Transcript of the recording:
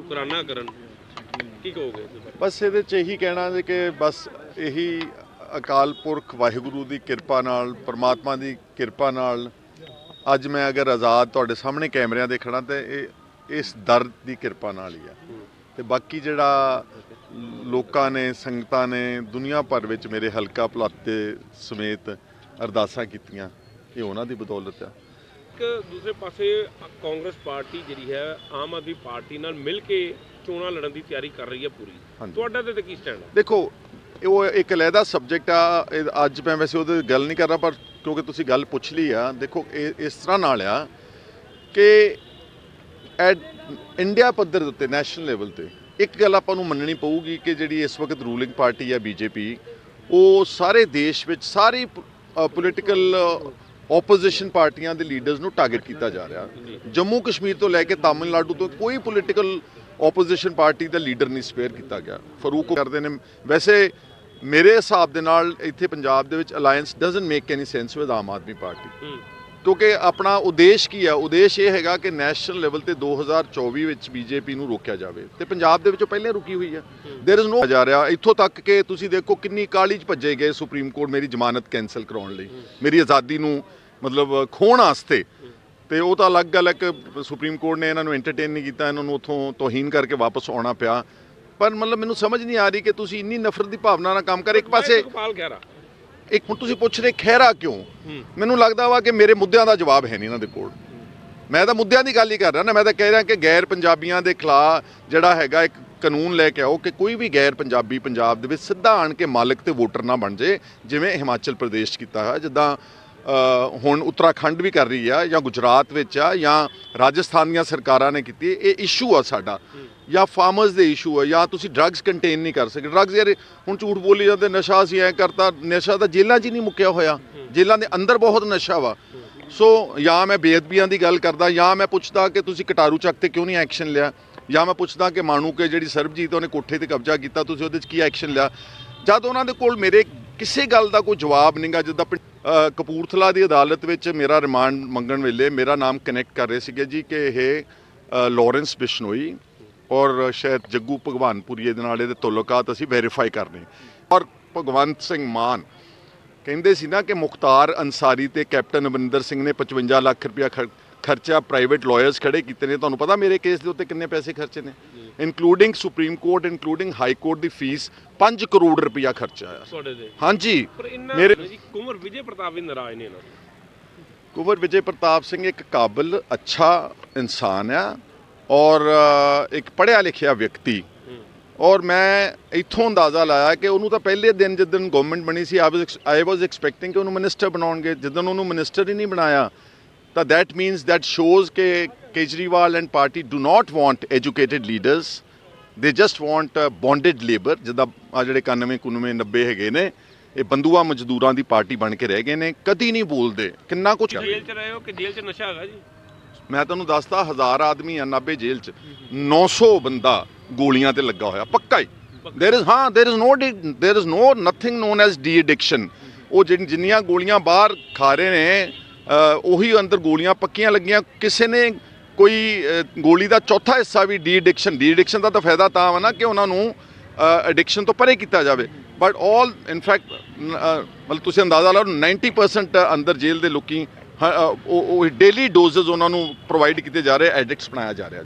ਸ਼ੁਕਰਾਨਾ ਕਰਨ। ਕੀ ਕਹੋਗੇ ਬਸ ਇਹਦੇ ਚ ਇਹੀ ਕਹਿਣਾ ਜੀ ਕਿ ਬਸ ਇਹੀ ਅਕਾਲ ਪੁਰਖ ਵਾਹਿਗੁਰੂ ਦੀ ਕਿਰਪਾ ਨਾਲ, ਪਰਮਾਤਮਾ ਦੀ ਕਿਰਪਾ ਨਾਲ ਅੱਜ ਮੈਂ ਅਗਰ ਆਜ਼ਾਦ ਤੁਹਾਡੇ ਸਾਹਮਣੇ ਕੈਮਰਿਆਂ ਦੇ ਖੜਾ ਤੇ ਇਹ, ਇਸ ਦਰਦ ਦੀ ਕਿਰਪਾ ਨਾਲ ਹੀ ਆ। ਤੇ ਬਾਕੀ ਜਿਹੜਾ ਲੋਕਾਂ ਨੇ, ਸੰਗਤਾਂ ਨੇ ਦੁਨੀਆ ਭਰ ਵਿੱਚ ਮੇਰੇ ਹਲਕਾ ਪਲਾਤੇ ਸਮੇਤ ਅਰਦਾਸਾਂ ਕੀਤੀਆਂ, ਇਹ ਉਹਨਾਂ ਦੀ ਬਦੌਲਤ ਆ। ਇੱਕ ਦੂਸਰੇ ਪਾਸੇ ਕਾਂਗਰਸ ਪਾਰਟੀ ਜਿਹੜੀ ਹੈ ਆਮ ਆਦਮੀ ਪਾਰਟੀ ਨਾਲ ਮਿਲ ਕੇ ਚੋਣਾਂ ਲੜਨ ਦੀ ਤਿਆਰੀ ਕਰ ਰਹੀ ਹੈ ਪੂਰੀ। ਤੁਹਾਡਾ ਤੇ ਕੀ ਸਟੈਂਡ ਹੈ ਦੇਖੋ ਉਹ ਇੱਕ ਅਲੱਗਾ ਸਬਜੈਕਟ ਆ ਅੱਜ ਮੈਂ ਵੈਸੇ ਉਹਦੇ ਗੱਲ ਨਹੀਂ ਕਰ ਰਿਹਾ ਪਰ ਕਿਉਂਕਿ ਤੁਸੀਂ ਗੱਲ ਪੁੱਛ ਲਈ ਆ ਦੇਖੋ ਇਸ ਤਰ੍ਹਾਂ ਨਾਲ ਆ ਕਿ ਐਟ ਇੰਡੀਆ ਪੱਧਰ ਦੇ ਉੱਤੇ ਨੈਸ਼ਨਲ ਲੈਵਲ ਤੇ ਇੱਕ ਗੱਲ ਆਪਾਂ ਨੂੰ ਮੰਨਣੀ ਪਊਗੀ ਕਿ ਜਿਹੜੀ ਇਸ ਵਕਤ ਰੂਲਿੰਗ ਪਾਰਟੀ ਹੈ ਬੀਜੇਪੀ ਉਹ ਸਾਰੇ ਦੇਸ਼ ਵਿੱਚ ਸਾਰੀ ਪੋਲੀਟੀਕਲ ਆਪੋਜੀਸ਼ਨ ਪਾਰਟੀਆਂ ਦੇ ਲੀਡਰਸ ਨੂੰ ਟਾਰਗੇਟ ਕੀਤਾ ਜਾ ਰਿਹਾ ਜੰਮੂ ਕਸ਼ਮੀਰ ਤੋਂ ਲੈ ਕੇ ਤਾਮਿਲਨਾਡੂ ਤੋਂ ਕੋਈ ਪੋਲੀਟੀਕਲ ਆਪੋਜੀਸ਼ਨ ਪਾਰਟੀ ਦਾ ਲੀਡਰ ਨਹੀਂ ਸਪੇਅਰ ਕੀਤਾ ਗਿਆ ਫਰੂਕ ਕਰਦੇ ਨੇ ਵੈਸੇ ਮੇਰੇ ਹਿਸਾਬ ਦੇ ਨਾਲ ਇੱਥੇ ਪੰਜਾਬ ਦੇ ਵਿੱਚ alliance doesn't make any sense with Aam Aadmi party ਹੂੰ ਕਿਉਂਕਿ ਆਪਣਾ ਉਦੇਸ਼ ਕੀ ਹੈ ਉਦੇਸ਼ ਇਹ ਹੈਗਾ ਕਿ ਨੈਸ਼ਨਲ ਲੈਵਲ ਤੇ 2024 ਵਿੱਚ ਬੀਜੇਪੀ ਨੂੰ ਰੋਕਿਆ ਜਾਵੇ ਤੇ ਪੰਜਾਬ ਦੇ ਵਿੱਚੋਂ ਪਹਿਲੇ ਰੁਕੀ ਹੋਈ ਹੈ देयर इज नो ਜਾ ਰਿਹਾ ਇੱਥੋਂ ਤੱਕ ਕਿ ਤੁਸੀਂ ਦੇਖੋ ਕਿੰਨੀ ਕਾਲੀ ਚ ਭੱਜੇ ਗਏ ਸੁਪਰੀਮ ਕੋਰਟ ਮੇਰੀ ਜ਼ਮਾਨਤ ਕੈਨਸਲ ਕਰਾਉਣ ਲਈ ਮੇਰੀ ਆਜ਼ਾਦੀ ਨੂੰ ਮਤਲਬ ਖੋਣ ਵਾਸਤੇ। ਤੇ ਉਹ ਤਾਂ ਅਲੱਗ ਗੱਲ ਹੈ ਕਿ ਸੁਪਰੀਮ ਕੋਰਟ ਨੇ ਇਹਨਾਂ ਨੂੰ ਐਂਟਰਟੇਨ ਨਹੀਂ ਕੀਤਾ ਇਹਨਾਂ ਨੂੰ ਉੱਥੋਂ ਤੋਹੀਨ ਕਰਕੇ ਵਾਪਸ ਆਉਣਾ ਪਿਆ। ਪਰ ਮਤਲਬ ਮੈਨੂੰ ਸਮਝ ਨਹੀਂ ਆ ਰਹੀ ਕਿ ਤੁਸੀਂ ਇੰਨੀ ਨਫ਼ਰਤ ਦੀ ਭਾਵਨਾ ਨਾਲ ਕੰਮ ਕਰ ਇੱਕ ਪਾਸੇ ਇੱਕ ਹੁਣ ਤੁਸੀਂ ਪੁੱਛ ਰਹੇ ਖਹਿਰਾ ਕਿਉਂ? ਮੈਨੂੰ ਲੱਗਦਾ ਵਾ ਕਿ ਮੇਰੇ ਮੁੱਦਿਆਂ ਦਾ ਜਵਾਬ ਹੈ ਨਹੀਂ ਇਹਨਾਂ ਦੇ ਕੋਲ। ਮੈਂ ਤਾਂ ਮੁੱਦਿਆਂ ਦੀ ਗੱਲ ਹੀ ਕਰ ਰਿਹਾ ਨਾ ਮੈਂ ਤਾਂ ਕਹਿ ਰਿਹਾ ਕਿ ਗੈਰ ਪੰਜਾਬੀਆਂ ਦੇ ਖਿਲਾਫ ਜਿਹੜਾ ਹੈਗਾ ਇੱਕ ਕਾਨੂੰਨ ਲੈ ਕੇ ਆਓ ਕਿ ਕੋਈ ਵੀ ਗੈਰ ਪੰਜਾਬੀ ਪੰਜਾਬ ਦੇ ਵਿੱਚ ਸਿੱਧਾ ਆਣ ਕੇ ਮਾਲਕ ਤੇ ਵੋਟਰ ਨਾ ਬਣ ਜੇ ਜਿਵੇਂ ਹਿਮਾਚਲ ਪ੍ਰਦੇਸ਼ ਕੀਤਾ ਹੈ ਜਿੱਦਾਂ ਹੁਣ ਉੱਤਰਾਖੰਡ ਵੀ ਕਰ ਰਹੀ ਆ ਜਾਂ ਗੁਜਰਾਤ ਵਿੱਚ ਆ ਜਾਂ ਰਾਜਸਥਾਨ ਦੀਆਂ ਸਰਕਾਰਾਂ ਨੇ ਕੀਤੀ, ਇਹ ਇਸ਼ੂ ਆ ਸਾਡਾ। ਜਾਂ ਫਾਰਮਰਸ ਦੇ ਇਸ਼ੂ ਆ, ਜਾਂ ਤੁਸੀਂ ਡਰੱਗਸ ਕੰਟੇਨ ਨਹੀਂ ਕਰ ਸਕਦੇ। ਡਰੱਗਸ ਯਾਰ, ਹੁਣ ਝੂਠ ਬੋਲੀ ਜਾਂਦੇ, ਨਸ਼ਾ ਅਸੀਂ ਐ ਕਰਤਾ, ਨਸ਼ਾ ਤਾਂ ਜੇਲ੍ਹਾਂ 'ਚ ਹੀ ਨਹੀਂ ਮੁੱਕਿਆ ਹੋਇਆ। ਜੇਲ੍ਹਾਂ ਦੇ ਅੰਦਰ ਬਹੁਤ ਨਸ਼ਾ ਵਾ। ਸੋ, ਜਾਂ ਮੈਂ ਬੇਅਦਬੀਆਂ ਦੀ ਗੱਲ ਕਰਦਾ, ਜਾਂ ਮੈਂ ਪੁੱਛਦਾ ਕਿ ਤੁਸੀਂ ਕਟਾਰੂ ਚੱਕ ਤੇ ਕਿਉਂ ਨਹੀਂ ਐਕਸ਼ਨ ਲਿਆ? ਜਾਂ ਮੈਂ ਪੁੱਛਦਾ ਕਿ ਮਾਣੂ ਕੇ ਜਿਹੜੀ ਸਰਬਜੀਤ ਉਹਨੇ ਕੋਠੇ ਤੇ ਕਬਜ਼ਾ ਕੀਤਾ, ਤੁਸੀਂ ਉਹਦੇ 'ਚ ਕੀ ਐਕਸ਼ਨ ਲਿਆ? ਜਦ ਉਹਨਾਂ ਦੇ ਕੋਲ ਮੇਰੇ ਕਿਸੇ ਗੱਲ ਦਾ ਕੋਈ ਜਵਾਬ ਨਹੀਂਗਾ ਜਿੱਦਾਂ ਪਿੰ- ਕਪੂਰਥਲਾ ਦੀ ਅਦਾਲਤ ਵਿੱਚ ਮੇਰਾ ਰਿਮਾਂਡ ਮੰਗਣ ਵੇਲੇ ਮੇਰਾ ਨਾਮ ਕਨੈਕਟ ਕਰ ਰਹੇ ਸੀਗੇ ਜੀ ਕਿ ਇਹ ਅ, ਲਾਰੈਂਸ ਬਿਸ਼ਨੋਈ ਔਰ ਸ਼ਾਇਦ ਜੱਗੂ ਭਗਵਾਨਪੁਰੀ ਦੇ ਨਾਲ ਇਹਦੇ ਤਾਲੁਕਾਤ ਅਸੀਂ ਵੈਰੀਫਾਈ ਕਰਨੇ। ਔਰ ਭਗਵੰਤ ਸਿੰਘ ਮਾਨ ਕਹਿੰਦੇ ਸੀ ਨਾ ਕਿ ਮੁਖਤਾਰ ਅੰਸਾਰੀ ਤੇ ਕੈਪਟਨ ਅਮਰਿੰਦਰ ਸਿੰਘ ਨੇ 55 ਲੱਖ ਰੁਪਇਆ ਖਰਚ ਖਰਚਾ ਪ੍ਰਾਈਵੇਟ ਲਾਇਰਸ ਖੜੇ ਕੀਤੇ ਨੇ। ਤੁਹਾਨੂੰ ਪਤਾ ਮੇਰੇ ਕੇਸ ਦੇ ਉੱਤੇ ਕਿੰਨੇ ਪੈਸੇ ਖਰਚੇ ਨੇ? Including supreme court including high court ਦੀ ਫੀਸ 5 ਕਰੋੜ ਰੁਪਇਆ ਖਰਚਾ ਆਇਆ। ਤੁਹਾਡੇ ਦੇ ਹਾਂਜੀ। ਪਰ ਇੰਨਾ ਮੇਰੇ ਕੁਮਰ ਵਿਜੇ ਪ੍ਰਤਾਪ ਵੀ ਨਾਰਾਜ਼ ਨੇ ਇਹਨਾਂ ਤੋਂ। ਕੁਵਰ ਵਿਜੇ ਪ੍ਰਤਾਪ ਸਿੰਘ ਇੱਕ ਕਾਬਲ ਅੱਛਾ ਇਨਸਾਨ ਆ ਔਰ ਅ, ਇੱਕ ਪੜ੍ਹਿਆ ਲਿਖਿਆ ਵਿਅਕਤੀ। ਔਰ ਮੈਂ ਇੱਥੋਂ ਅੰਦਾਜ਼ਾ ਲਾਇਆ ਕਿ ਉਹਨੂੰ ਤਾਂ ਪਹਿਲੇ ਦਿਨ ਜਿੱਦਣ ਗਵਰਨਮੈਂਟ ਬਣੀ ਸੀ ਆਈ ਵਾਸ ਐਕਸਪੈਕਟਿੰਗ ਕਿ ਉਹਨੂੰ ਮਿਨਿਸਟਰ ਬਣਾਉਣਗੇ। ਜਿੱਦਣ ਉਹਨੂੰ ਮਿਨਿਸਟਰ ਹੀ ਨਹੀਂ ਬਣਾਇਆ ਤਾਂ that means that shows ਕਿ Kejriwal and party do not want educated leaders they just want uh, bonded labor ਜਿੱਦਾਂ ਆ ਜਿਹੜੇ 91 91 90 ਹੈਗੇ ਨੇ ਇਹ ਬੰਦੂਆ ਮਜ਼ਦੂਰਾਂ ਦੀ ਪਾਰਟੀ ਬਣ ਕੇ ਰਹਿ ਗਏ ਨੇ ਕਦੀ ਨਹੀਂ ਬੋਲਦੇ ਕਿੰਨਾ ਕੁਝ ਜੇਲ੍ਹ 'ਚ ਰਹੇ ਹੋ ਕਿ ਜੇਲ੍ਹ 'ਚ ਨਸ਼ਾ ਹੈਗਾ ਜੀ ਮੈਂ ਤੁਹਾਨੂੰ ਦੱਸਦਾ ਹਜ਼ਾਰ ਆਦਮੀ ਆ ਨਾਭੇ ਜੇਲ੍ਹ 'ਚ 900 ਬੰਦਾ ਗੋਲੀਆਂ ਤੇ ਲੱਗਾ ਹੋਇਆ ਪੱਕਾ ਹੀ देयर इज ਹਾਂ there is no there is no nothing known S D addiction ਉਹ ਜਿਹੜੀਆਂ ਜਿੰਨੀਆਂ ਗੋਲੀਆਂ ਬਾਹਰ ਖਾ ਰਹੇ ਨੇ ਅ, ਉਹੀ ਅੰਦਰ ਗੋਲੀਆਂ ਪੱਕੀਆਂ ਲੱਗੀਆਂ। ਕਿਸੇ ਨੇ ਕੋਈ ਗੋਲੀ ਦਾ ਚੌਥਾ ਹਿੱਸਾ ਵੀ ਡੀ ਐਡਿਕਸ਼ਨ ਡੀ ਐਡਿਕਸ਼ਨ ਦਾ ਤਾਂ ਫਾਇਦਾ ਤਾਂ ਵਾ ਨਾ ਕਿ ਉਹਨਾਂ ਨੂੰ ਐਡਿਕਸ਼ਨ ਤੋਂ ਪਰੇ ਕੀਤਾ ਜਾਵੇ। ਬਟ ਆਲ ਇਨਫੈਕਟ ਮਤਲਬ ਤੁਸੀਂ ਅੰਦਾਜ਼ਾ ਲਾਓ 90% ਅੰਦਰ ਜੇਲ੍ਹ ਦੇ ਲੋਕੀ, ਹ- ਉਹ ਉਹ ਡੇਲੀ ਡੋਜ਼ਸ ਉਹਨਾਂ ਨੂੰ ਪ੍ਰੋਵਾਈਡ ਕੀਤੇ ਜਾ ਰਹੇ ਐਡਿਕਟਸ ਬਣਾਇਆ ਜਾ ਰਿਹਾ।